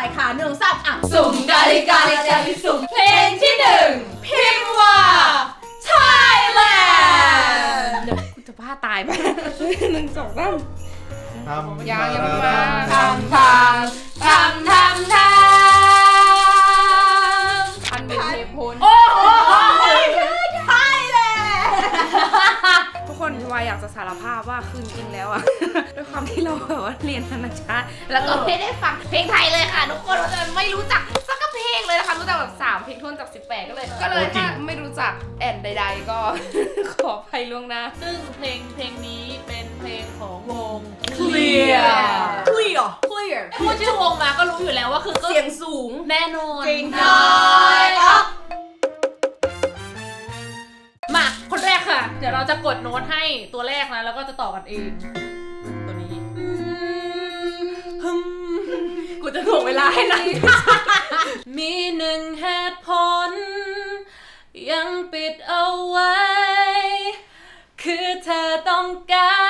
ไปค่ะหนึ่งสามอะสุ่มกาลิกาลิกาลิสุ่มเพลงที่หนึ่งพิมพ์ว่าไทยแลนด์กูจะบ้าตายไปหนึ่งสองสามยังยังมาทำทำทำทำทำายอยากจะสารภาพว่าคืนจริงแล้วอะ ด้วยความที่เราแบบว่าเรียนธรรมชาติแล้วก็ไม่ได้ฟังเพลงไทยเลยค่ะทุกคนเราจะไม่รู้จักสักเพลงเลยนะคะรู้จักแบบสามเพลงทวนจาก 18 ก็เลย ก็เลยถ้าไม่รู้จักแอนใด ๆ ก็ ขออภัยล่วงหน้า ซึ่งเพลงเพลงนี้เป็นเพลงของวง Clear คลียร์คลียร์พูดชื่อวงมาก็รู้อยู่แล้วว่าคือเสียงสูงแน่นอนจริงด้วย เดี๋ยวเราจะกดโน้ตให้ตัวแรกนะ แล้วก็จะต่อกันเอง ตัวนี้ฮึมกูจะถ่วงเวลาให้นะมีหนึ่งเหตุผล ยังปิดเอาไว้ คือเธอต้องการ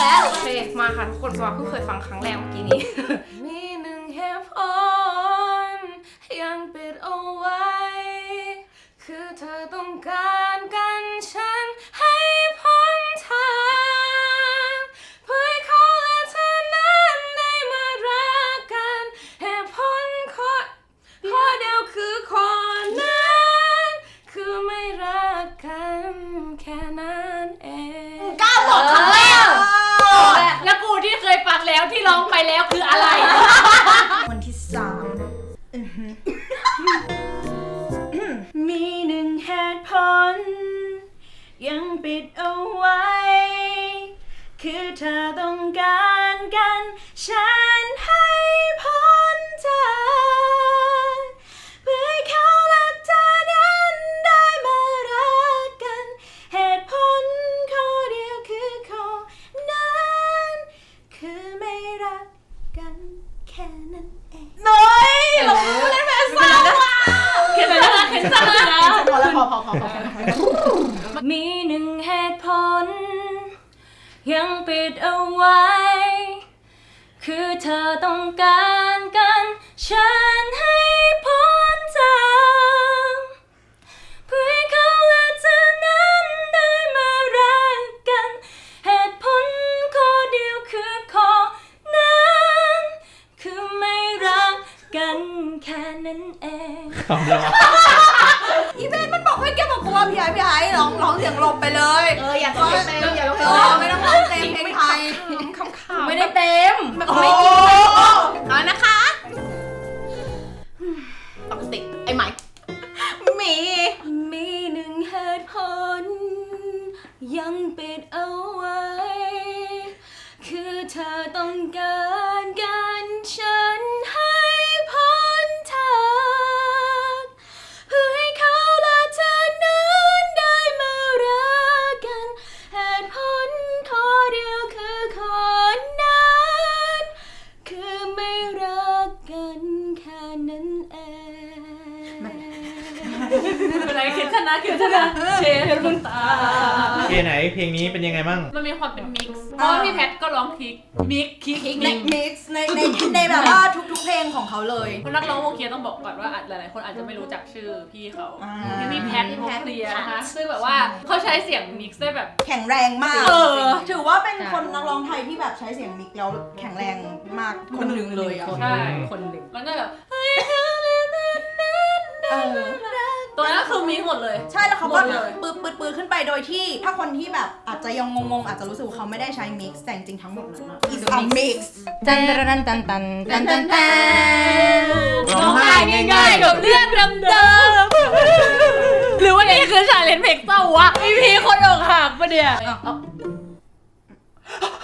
แล้วโอเคมาค่ะทุกคนสวัสดีเพิ่งเคยฟังครั้งแรกเมื่อกี้นี้ ไเธอต้องการกันฉัน เธอต้องการ นะคือชนะเชฟคุณตา เพลงไหนเพลงนี้เป็นยังไงบ้าง มันมีความเป็นมิกซ์ เพราะว่าพี่แพทก็ร้องคิกมิกคิกในมิกซ์ในในในแบบว่าทุกๆเพลงของเขาเลยคนนักร้องวงเคลียร์ต้องบอกก่อนว่าอาจหลายๆคนอาจจะไม่รู้จักชื่อพี่เขาพี่พี่แพทวงเคลียร์นะคะซึ่งแบบว่าเขาใช้เสียงมิกซ์ได้แบบ แข็งแรงมาก เออ ถือว่าเป็นคนนักร้องไทยที่แบบใช้เสียงมิกซ์แล้วแข็งแรงมากคนหนึ่งเลยอะใช่คนหนึ่งมันก็แบบเออ ตัวนั้นคือมิกซ์หมดเลย ใช่แล้วเขาหก็มดเลย ปืดปืดปืดขึ้นไปโดยที่ ถ้าคนที่แบบอาจจะยังงงๆ อาจจะรู้สึกว่าเขาไม่ได้ใช้มิกซ์แต่จริงๆทั้งหมดนั้นอะ is a mix ตันตันตันตันตันตันตันร้องไห้ง่ายๆกับเรื่องเดิมๆหรือว่านี่คือชาเลนจ์เพลงเศร้าวะอีพีคนอกหักปะเนี่ยท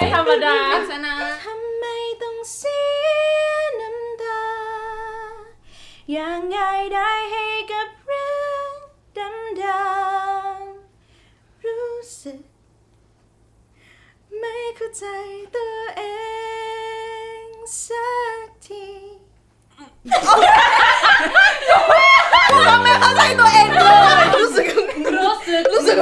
ไอ้ธรรมดาชนะทำไมต้องเสียน้ำตายังไงได้ให้กับเรื่องดำๆรู้สึก ไม่เข้าใจตัวเองสักทีก็ไม่เข้าใจตัวเองเลยรู้สึกรู้สึกรู้สึก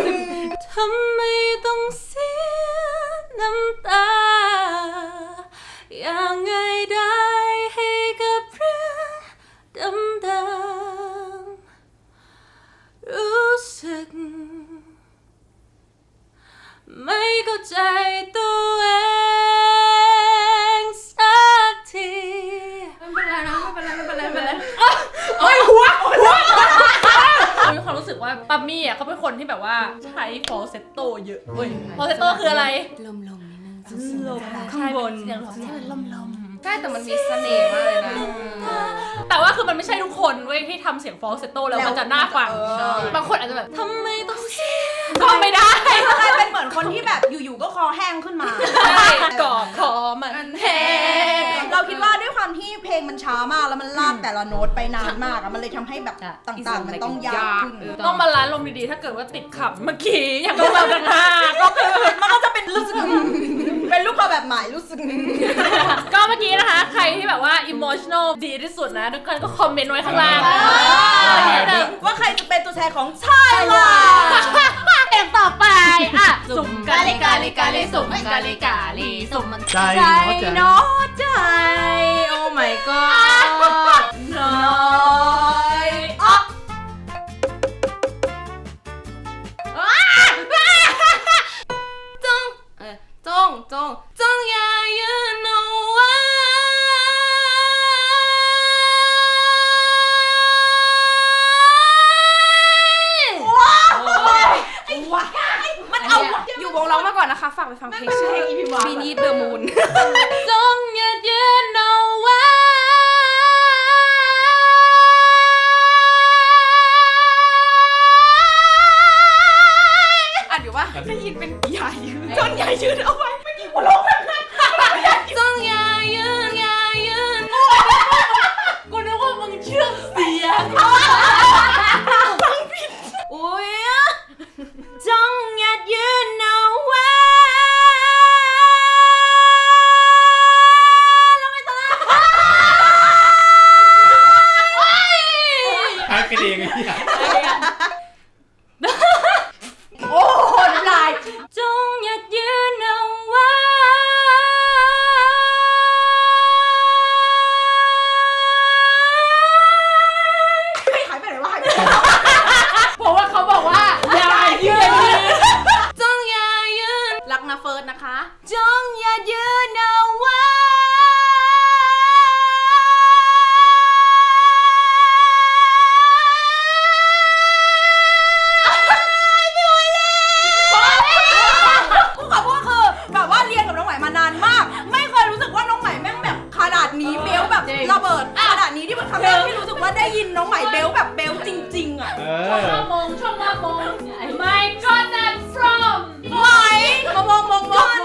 ไม่เข้าใจตัวเองสักทีไม่เป็นไรนะไม่เป็นไรไม่เป็นไรไม่เป็นไรเอ้ยหัวหัวมีความรู้สึกว่าปัมมี่อะเขาเป็นคนที่แบบว่าใช้ฟอลเซตโตเยอะเว้ยฟอลเซตโตคืออะไรลมๆนิดนึงลมข้างบนเสียงลมลมลมใช่แต่มันมีเสน่ห์มากเลยนะ แต่ว่าคือมันไม่ใช่ทุกคนเว้ยที่ทำเสียงฟอลเซตโตแล้วมันจะน่าฟังเออบางคนอาจจะแบบทำไม ต้องเสียก็ไม่ได้กลายเป็นเหมือนคนที่แบบอยู่ๆก็คอแห้งขึ้นมากอดคอมันแห้งเราคิดว่าด้วยความที่เพลงมันช้ามากแล้วมันลากแต่ละโน้ตไปนานมากอะมันเลยทำให้แบบต่างๆ มันต้องยากขึ้นต้องมาล้านลมดีๆ ถ้าเกิดว่าติดขับเมื่อกี้อย่างพวกเราทั้งห้าก็คือมันก็จะเป็นรู้สึกเป็นลูกคอแบบใหม่รู้สึก ก็เมื่อกี้นะคะ ใครที่แบบว่า emotional ดีที่สุดนะ ทุกคนก็คอมเมนต์ไว้ข้างล่างว่าใครจะเป็นตัวแทนของชาติล่ะ เพลงต่อไปอะสุ่มกาลิกาลิกาลิสุ่มกาลิกาลิสุ่มมันใจใจเนาะใจเนาะใจ โอ้ my god น้อยอ๊อกจงเออจงจง วงร้องมาก่อนนะคะ ฝากไปฟังเพลงชื่อ Beneath the Moon จงอย่ายืนเอาไว้ อะเดี๋ยวว่าได้ยินเป็นอย่ายืนจนอย่ายืนเอาไว้ ดขนาดนี้ที่มันครั้งแรกที่รู้สึกว่าได้ยินน้องใหม่เบลแบบเบลจริง ๆ อะเอช่องอมามงช่องมามง My God I'm from ไหมมามองมองมอง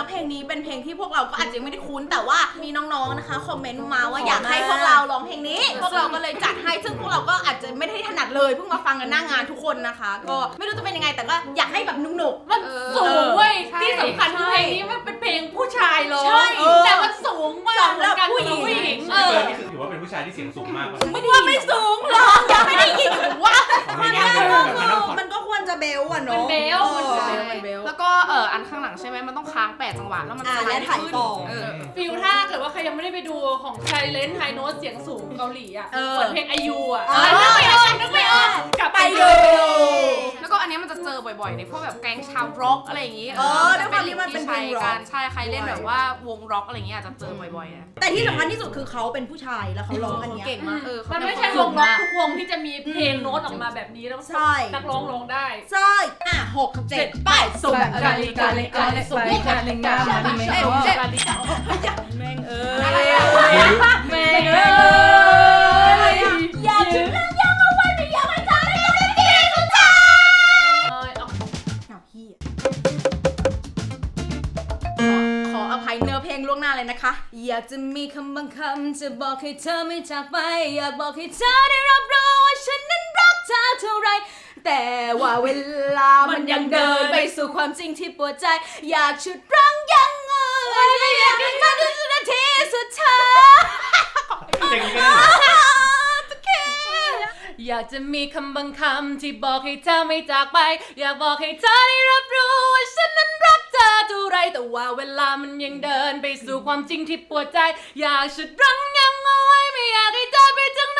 แล้วเพลงนี้เป็นเพลงที่พวกเราก็อาจจะยังไม่ได้คุ้น แต่ว่ามีน้องๆนะคะคอมเมนต์มาว่าอยากให้พวกเราร้องเพลงนี้ พวกเราก็เลยจัดให้ซึ่งพวกเราก็อาจจะไม่ได้ถนัดเลยเพิ่งมาฟังกันหน้างานทุกคนนะคะ ก็ไม่รู้จะเป็นยังไงแต่ก็อยากให้แบบหนุกๆมันสูงเว้ยใช่ที่สำคัญคือเพลงนี้มันเป็นเพลงผู้ชายร้องใช่เออแต่มันสูงมากสำหรับเหมือนกันผู้หญิงผู้หญิงเอเอออนี่คือถือว่าเป็นผู้ชายที่เสียงสูงมากกว่าไม่ว่าไม่สูงหรอกยังไม่ได้ยินอยู่ว่าของเพลงนี้เป็นแบบมันต้องขอมันก็ควรจะเบลอะมันเนาะเบลมันเอเบอลมันเบลแล้วก็เอออันข้างหลังใช่ไหมมันต้องค้างแปดจังหวะแล้วมันอ่าสไลและด์ถ่ายขึ้นต่อ เออ ฟิลถ้าเกิดว่าใครยังไม่ได้ไปดูของไทยเลนไฮโน้ตเสียงสูงเกาหลีอะเออเหมือนเพลงไอยูอะอ๋อนึกไม่ออกนึกไม่ออกกลับไปไปดูดู แล้วก็อันเนี้ยมันจะเจอบ่อยๆ ในพวกแบบแก๊งชาวร็อกอะไรอย่างงี้เออด้วยความที่มันเป็นเพลงร็อก ใช่ใครเล่นแบบว่าวงร็อกอะไรอย่างเงี้ยอาจจะเจอบ่อยๆนะแต่ที่สำคัญที่สุดคือเขาเป็นผู้ชายแล้วเขาร้องอันเนี้ย เก่งมากเออเขามันเป็ไม่คใช่วสุงดร็อกมากทุกวงที่จะมีเพลงโน้ตออกมาแบบนี้แล้วใช่ นักร้องร้องได้ ใช่อะหกเจ็ดไปส่งกาลิกาลิกาลิส่งกาลิกาลิกาลิกาลิกาแม่งเอออะไรอะแม่งเอ้อะไรยอะย่าถึงเรื่องยังเอาไว้ไม่อยากให้ทำให้ตัวเป็นที่สุดท้ายเอ้ยเอาหนาพี่ขออภัยเนื้อเพลงล่วงหน้าเลยนะคะ อยากจะมีคำบางคำจะบอกให้เธอไม่จากไป อยากบอกให้เธอได้รับรู้ว่าฉันนั้นรักเธอเท่าไร แต่ว่าเวลามันยังเดินไปสู่ความจริงที่ปวดใจ อยากชุดรังยังเงยอยากให้มันถึงนาทีสุดท้าย อย่างนี้ก็ได้อยากจะมีคำบางคำที่บอกให้เธอไม่จากไป อยากบอกให้เธอได้รับรู้ว่าฉันนั้นรักเธอเท่าไรแต่ว่าเวลามันยังเดินไปสู่ความจริงที่ปวดใจ อยากชุดรั้งยังเอาไว้ไม่อยากให้เธอไปถึงน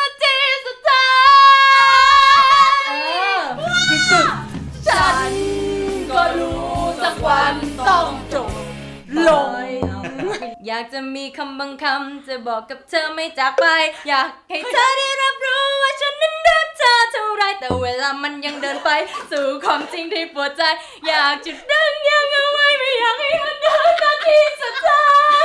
าทีากจะมีคำบางคำจะบอกกับเธอไม่จากไป อยากให้เธอได้รับรู้ว่าฉันนั้นรักเธอเท่าไรแต่เวลามันยังเดินไป สู่ความจริงที่ปวดใจ อยากจุดดังยังเอาไว้ไม่อยากให้มันเดินนาทีสุดท้าย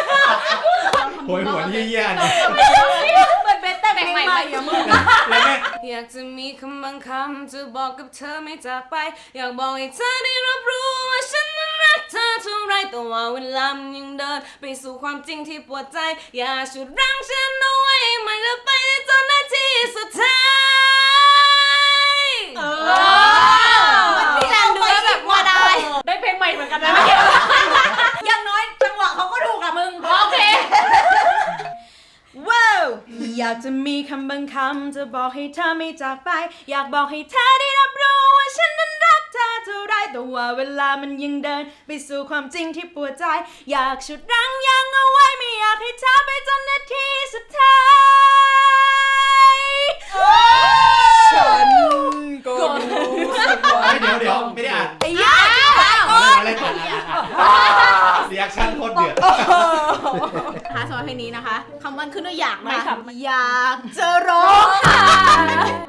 โหยหวนเยี่ยๆเนี่ยเปิดเบสแต่งใหม่ๆอย่ามึงแล้วแม่งอยากจะมีคำบางคำจะบอกกับเธอไม่จากไป อยากบอกให้เธอได้รับรู้ว่าฉันนั้นรั กเธอเท่าไรแต่ว่าเวลามันยังเดิน ไปสู่ความจริงที่ปวดใจ อย่าชุดรั้งฉันเอาไว้ไม่จะไปจนนาทีสุดท้ายเอมันมีแรงเนื้อแบบว่าได้ ได้เพลงใหม่เหมือนกันนะอย่างน้อยจังหวะเขาก็ถูกอะมึง โอเค ว้าวอยากจะมีคำบางคำจะบอกให้เธอไม่จากไป อยากบอกให้เธอได้รับ เธอเท่าไรแต่ว่าเวลามันยังเดิน ไปสู่ความจริงที่ปวดใจ อยากชุดรั้งยังเอาไว้ไม่อยากให้เธอไปจนนาทีสุดท้ายฉันก็รู้สึกว่าเฮ้ยเดี๋ยวเดี๋ยวไม่ได้อ่านไอ้ยา อะไรก่อนเรียกชั่นโคตรเดือดหาสอนเพลงนี้นะคะคำมันขึ้นด้วยอยากไม่ครับอยากจะร้อง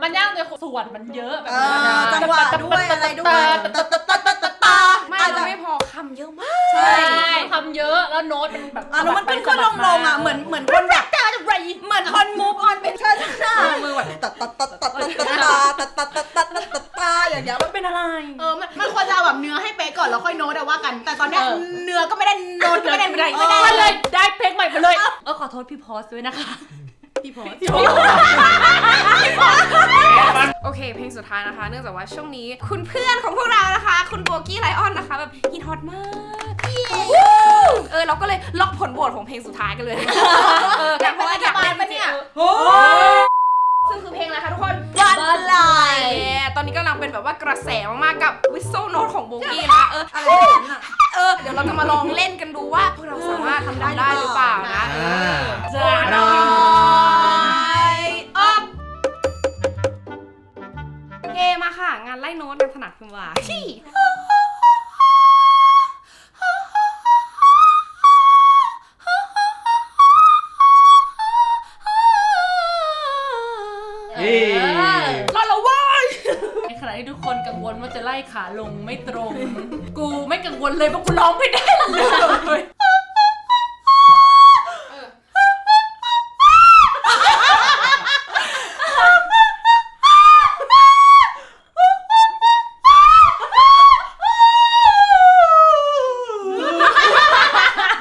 มันยากเลยส่วนมันเยอะแบบเออจังหวะด้วยอะไรด้วยตะตะตะตะตะตะไม่เราไม่พอคำเยอะมากใช่ใช่ทำเยอะแล้วโน้ตมันแบบอะแล้วมันขึ้นขึ้นลงลงอะเหมือนเหมือนคนแบบเหมือนคนมูฟออนเป็นช้าช้ามือแบบตะตะตะตะตะตะตะตะตะตะตะตะตะ อย่างเงี้ยมันเป็นอะไร เออมันมันควรจะเอาแบบเนื้อให้เป๊ะก่อนแล้วค่อยโน้ตอะว่ากัน แต่ตอนเนี้ยเนื้อก็ไม่ได้โน้ตก็ไม่ได้ไม่ได้ไม่ได้มันเลยได้เพลงใหม่มาเลย เออขอโทษพี่พอสด้วยนะคะ พี่พอส โอเค เพลงสุดท้ายนะคะ เนื่องจากว่าช่วงนี้คุณเพื่อนของพวกเรานะคะ คุณโบกี้ไลออนนะคะแบบฮิตฮอตมากเออเราก็เลยล็อกผลโหวตของเพลงสุดท้ายกันเลย เออเพราะว่าอยากเล่นปะเนี่ย ซึ่งคือเพลงอะไรคะทุกคนบัตไลเย้ตอนนี้ กำลังเป็นแบบว่ากระแสมากๆกับวิสโซโนตของโบกี้นะเอออะไรแบบนั้นอะเออเดี๋ยวเราจะมาลองเล่นกันดูว่าพวกเราสามารถทำได้หรือเปล่านะอ่าโอ้น้อยออกเฮมาค่ะ งานไล่โน้ตงานถนัดคุณว่า วเว้ยในขณะที่ทุกคนกังวลว่าว่าจะไล่ขาลงไม่ตรง กูไม่กังวลเลยเพราะกูร้องไม่ได้เลย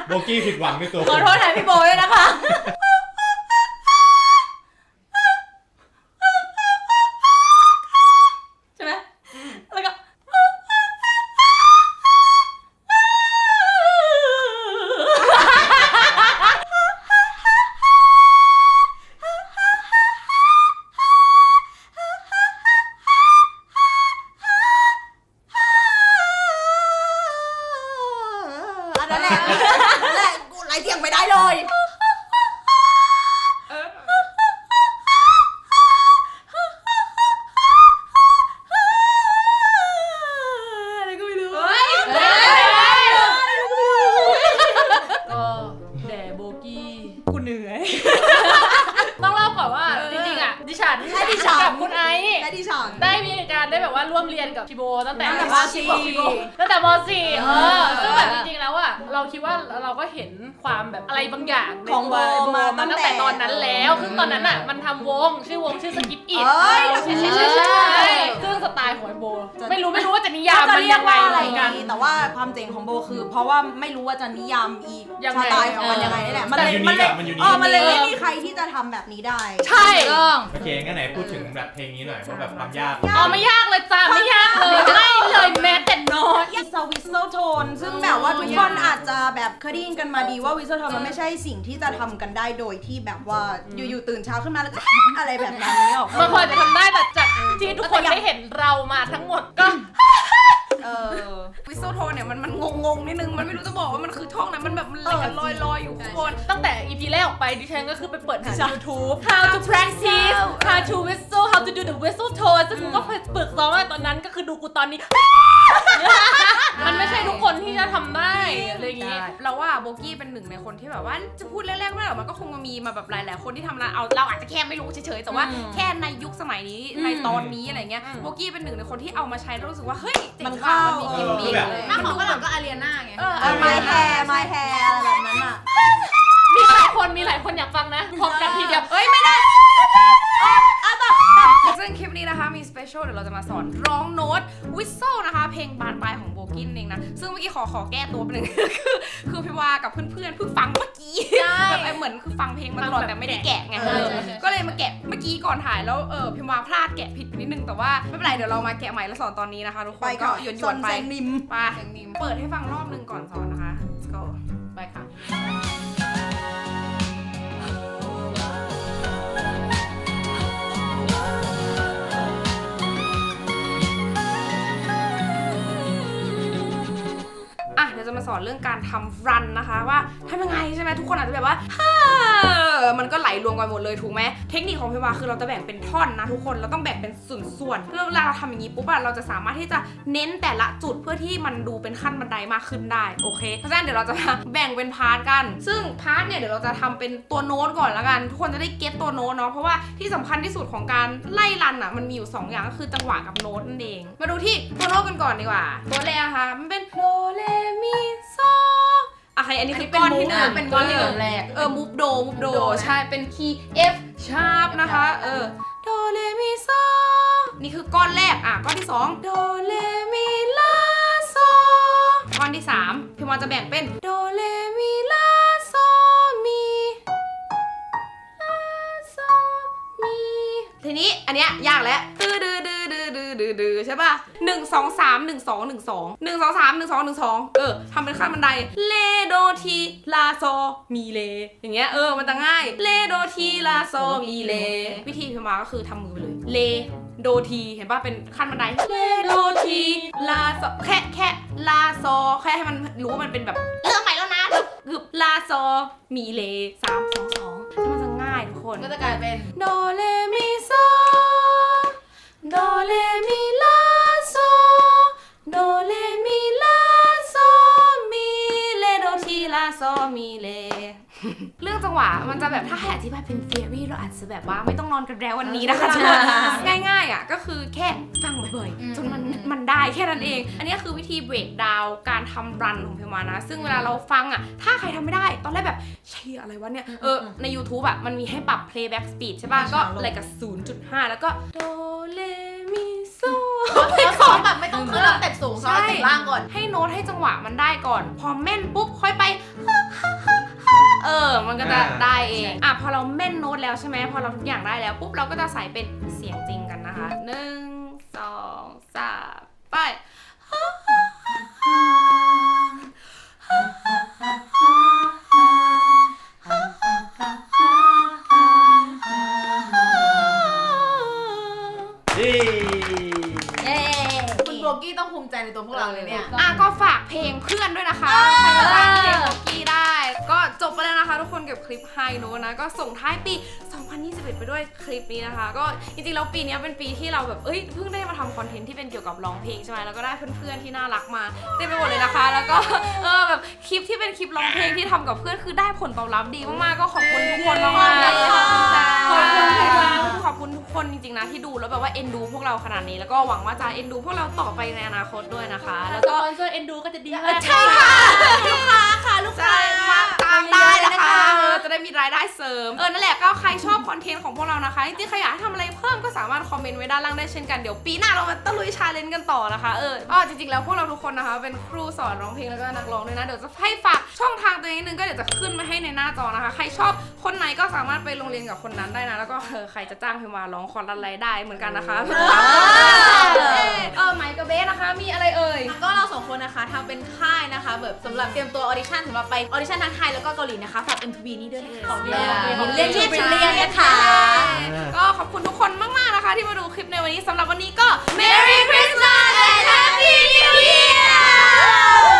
โบกี้ผิดหวังในตัวขอโทษแทนพี่โบด้วยนะคะ เสียงไม่ได้เลย ล์ของไอโบไม่รู้ไม่รู้ว่าจะนิยามจะมันเรียยักงไงว่าเหอะไรมือนกันดีแต่ว่าความเจ๋งของโบคือ เพราะว่าไม่รู้ว่าจะนิยามอีกยังไงสไตล์ของมันยังไงนี่แหละมันแต่เลยยูมันินคเลยอะมันยูนิเออคมันเลยไม่มีใครที่จะทำแบบนี้ได้ ใช่โอเคงั้นไหนพูดถึงแบบเพลงนี้หน่อยว่าแบบความยากอ๋อไม่ยากเลยจ้าไม่ยากเลยไม่เลยแม้แต่น้อย อิสวิสโซโทนซึ่งแบบว่าทุกคนอาจจะแบบเคยได้ยินกันมาดีว่าวิสโซโทนมันไม่ใช่สิ่งที่จะทำกันได้โดยที่แบบว่าอยู่ๆตื่นเช้าขึ้นมาแล้วก็ อะไรแบบนั้นเนี่ยหรอกมันควรจะทำได้แต่จากที่ทุกคนได้เห็นเรามาทั้งหมดก็ เออ วิโซโทนเนี่ยมันมันงงงๆนิดนึง มันไม่รู้จะบอกว่ามันคือท่องไหนมันแบบมันลอยลอยลอยอยู่ข้างบน ตั้งแต่ EP แรกออกไปดิฉันก็คือไปเปิดหา YouTube how to practice how to whistle how to do the whistle tone ซึ่งกูก็ไปฝึกซ้อมมาตอนนั้นก็คือดูกูตอนนี้ มันไม่ใช่ทุกคนที่จะทำได้ อะไรอย่างงี้เราว่าโบกี้เป็นหนึ่งในคนที่แบบว่าจะพูดแรกๆไม่ได้หรอกมันก็คงมีมาแบบหลายๆคนที่ทำนะเอาเราอาจจะแค่ไม่รู้เฉยๆแต่ว่าอืมแค่ในยุคสมัยนี้อืมในตอนนี้อะไรเงี้ยอืม โบกี้เป็นหนึ่งในคนที่เอามาใช้แล้วรู้สึกว่าเฮ้ยจ๋งมันว่ะเข้ามันมีกิมมิคเออแบบเลยหน้าของฝรั่งก็อารีนาไงเออ เออไม้แฮร์ไม้แฮร์อะไรแบบนั้นอะ มีหลายคนมีหลายคนอยากฟังนะพร้อมกันทีเดียวเฮ้ยไม่ได้ ซึ่งคลิปนี้นะคะมีสเปเชียลเดี๋ยวเราจะมาสอนร้องโน้ตวิสโซนะคะ เพลงบานปลายของโบกินเองนะ ซึ่งเมื่อกี้ขอขอแก้ตัวไปหนึ่ง คือคือพี่ว่ากับเพื่อนๆเพิ่งฟังเมื่อกี้แบบไอ้เหมือนคือฟังเพลงมาตลอดแต่ไม่ได้แกะไงใช่เออใช่ใช่ก็เลยมาแกะเมื่อกี้ก่อนถ่ายแล้วเออพิมพ์ว่าพลาดแกะผิดไปนิดนึงแต่ว่าไม่เป็นไรเดี๋ยวเรามาแกะใหม่แล้วสอนตอนนี้นะคะทุกคไปนก่ก็อนหยวนซๆอนไปเซงนิม ไปเปิดให้ฟังรอบนึงก่อนสอนนะคะ Let's go ไปค่ะ จะมาสอนเรื่องการทำรันนะคะ ว่าทำยังไงใช่ไหมทุกคนอาจจะแบบว่าฮ่ามันก็ไหลรวมกันหมดเลยถูกไหมเทคนิคของพี่วาคือเราจะแบ่งเป็นท่อนนะทุกคนเราต้องแบ่งเป็นส่วนๆเพื่อเวลาเราทำอย่างนี้ปุ๊บอะเราจะสามารถที่จะเน้นแต่ละจุดเพื่อที่มันดูเป็นขั้นบันไดมากขึ้นได้โอเคเพราะฉะนั้นเดี๋ยวเราจะมาแบ่งเป็นพาร์ทกัน ซึ่งพาร์ทเนี่ยเดี๋ยวเราจะทำเป็นตัวโน้ตก่อนละกัน ทุกคนจะได้เก็ตตัวโน้ตเนาะเพราะว่าที่สำคัญที่สุดของการไล่รันอะมันมีอยู่สองอย่างก็คือจังหวะกับโน้ตนั่นเอง มาดูที่ตัวโน้ตกันก่อนดีกว่าตัวแรกนะคะมันเป็นโดเรมีโซ ใครอันนี้คือก้อนที่หนึ่งเป็นก้อนที่หนึ่งแรกเออมูฟโดมูฟโดใช่เป็นคีย์ F sharp นะคะ เออโดเรมีโซนี่คือก้อนแรกอะก้อนที่สองโดเรมีลาโซก้อนที่สามพี่มอนจะแบ่งเป็นโดเรมีลา ทีนี้อันเนี้ยยากแล้วดื้อดื้อดื้อดื้อดื้อดื้อดื้อใช่ป่ะหนึ่งสองสามหนึ่งสองหนึ่งสองหนึ่งสองสามหนึ่งสองหนึ่งสองเออทำเป็นขั้นบันไดเลโดทีลาโซมีเลอย่างเงี้ยเออมันจะง่ายเลโดทีลาโซมีเลวิธีพิมพ์มาก็คือทำมือไปเลยเลโดทีเห็นป่ะเป็นขั้นบันไดเลโดทีลาโซแค่แค่ลาโซแค่ให้มันรู้ว่ามันเป็นแบบเริ่มใหม่แล้วนะคือลาโซมีเลสามสองสอง คนก็จะกลายเป็นโดเรมีโซโดเรมี เรื่องจังหวะมันจะแบบถ้าให้อธิบายเป็น theory เราอาจจะแบบว่าไม่ต้องนอนกันแล้ววันนี้นะคะทุกคนง่ายๆอะก็คือแค่ฟังบ่อยๆจนมันมันได้แค่นั้นเอง อันนี้คือวิธี break down การทำรันของเพลงมานะ ซึ่งเวลาเราฟังอะ ถ้าใครทำไม่ได้ ตอนแรกแบบเชี่ยอะไรวะเนี่ย เออ ใน YouTube อะ มันมีให้ปรับ playback speed ใช่ป่ะ ก็อะไรกับ 0.5 แล้วก็โดเลมิโซเขาซ้อมแบบไม่ต้องขึ้นสเต็ปสูงซ้อมสเต็ปล่างก่อน ให้โน้ตให้จังหวะมันได้ก่อน พอแม่นปุ๊บค่อยไป เออ มันก็จะได้เอง อะ พอเราแม่นโน้ตแล้วใช่ไหมพอเราทุกอย่างได้แล้วปุ๊บเราก็จะใส่เป็นเสียงจริงกันนะคะหนึ่งสองสามไปนี่เย้คุณโบกี้ต้องภูมิใจในตัวพวกเราเลยเนี่ย อะก็ฝากเพลงเพื่อนด้วยนะคะ แล้วนะคะทุกคนกับคลิปไฮโน้ตนะ ก็ส่งท้ายปี 2021 ไปด้วยคลิปนี้นะคะ ก็จริงๆแล้วปีนี้เป็นปีที่เราแบบเอ้ยเพิ่งได้มาทำคอนเทนต์ที่เป็นเกี่ยวกับร้องเพลงใช่ไหมแล้วก็ได้เพื่อนๆที่น่ารักมาเต็มไปหมดเลยนะคะ แล้วก็เออแบบคลิปที่เป็นคลิปร้องเพลงที่ทำกับเพื่อนคือได้ผลตอบรับดีมากๆก็ขอบคุณทุกคนมากๆเลยขอบคุณค่ะขอบคุณค่ะขอบคุณทุกคนจริงๆนะที่ดูแล้วแบบว่าเอ็นดูพวกเราขนาดนี้แล้วก็หวังว่าจะเอ็นดูพวกเราต่อไปในอนาคตด้วยนะคะ แล้วสก็ปอนเซอร์เอ็นดูก็จะดีมากใช่ค่ะลูกค้าค่ะลูกค้าใช่มาตามได้นะคะเออจะได้มีรายได้เสริม เออนั่นแหละก็ใครชอบคอนเทนต์ของพวกเรานะคะจริงๆใครอยากให้ทำอะไรเพิ่มก็สามารถคอมเมนต์ไว้ด้านล่างได้เช่นกัน เดี๋ยวปีหน้าเรามาตะลุยชาเลนจ์กันต่อนะคะเอออ๋อจริงๆแล้วพวกเราทุกคนนะคะ เป็นครูสอนร้องเพลงแล้วก็นักร้องด้วยนะเดี๋ยวจะให้ฝากช่องทางตัวเองนิดนึงก็เดี๋ยวจะขึ้นมาให้ในหน้าจอนะคะ ใครชอบคนไหนก็สามารถไปโรงเรียนกับคนนั้นได้นะแล้วก็เออใครจะจ้างเพลงมาร้องคอร์ดอะไรได้เหมือนกันนะคะเออไมค์กับเบสนะคะ มีอะไรเอ่ยก็เราสองคนนะคะทำเป็นค่ายนะคะแบบสำหรับเตรียมตัวออดิชั่นสำหรับไปออดิชั่นทั้งไทยแล้วก็เกาหลีนะคะฝาก MTV นี่ด้วยนะคะของเรียนของเรียนที่เป็นเรียนนะคะ ก็ขอบคุณทุกคนมาก ๆ นะคะ ที่มาดูคลิปในวันนี้สำหรับวันนี้ก็ Merry Christmas and Happy New Year